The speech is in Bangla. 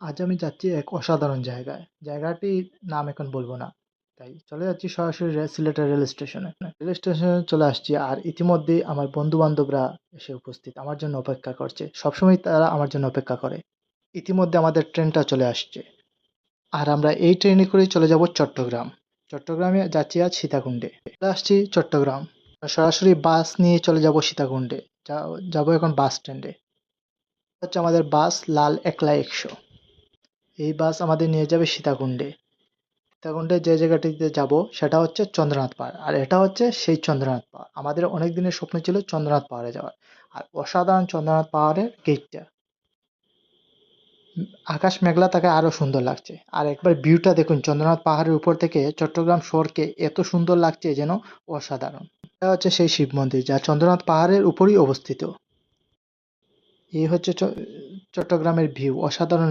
আজ আমি যাচ্ছি এক অসাধারণ জায়গায়। জায়গাটির নাম এখন বলব না। তাই চলে যাচ্ছি সরাসরি সিলেটের রেল স্টেশনে। রেল স্টেশনে চলে আসছি আর ইতিমধ্যেই আমার বন্ধু বান্ধবরা এসে উপস্থিত। আমার জন্য অপেক্ষা করছে। সবসময় তারা আমার জন্য অপেক্ষা করে। ইতিমধ্যে আমাদের ট্রেনটা চলে আসছে। আর আমরা এই ট্রেনে করেই চলে যাব চট্টগ্রাম। চট্টগ্রামে যাচ্ছি আজ সীতাকুণ্ডে। চলে আসছি চট্টগ্রাম। সরাসরি বাস নিয়ে চলে যাব সীতাকুণ্ডে। যাব এখন বাস স্ট্যান্ডে। হচ্ছে আমাদের বাস লাল একলা একশো। এই বাস আমাদের নিয়ে যাবে সীতাকুণ্ডে। সীতাকুণ্ডে যে জায়গাটিতে যাব, সেটা হচ্ছে চন্দ্রনাথ পাহাড় আর এটা হচ্ছে সেই চন্দ্রনাথ পাহাড় আমাদের অনেক দিনের স্বপ্ন ছিল চন্দ্রনাথ পাহাড়ে যাওয়ার। আর অসাধারণ চন্দ্রনাথ পাহাড়ের গেটটা আকাশ মেঘলা, তাকে আরও সুন্দর লাগছে। আর একবার ভিউটা দেখুন, চন্দ্রনাথ পাহাড়ের উপর থেকে চট্টগ্রাম শহরকে এত সুন্দর লাগছে যেন অসাধারণ। এটা হচ্ছে সেই শিব মন্দির, যা চন্দ্রনাথ পাহাড়ের উপরই অবস্থিত। এই হচ্ছে চট্টগ্রামের ভিউ অসাধারণ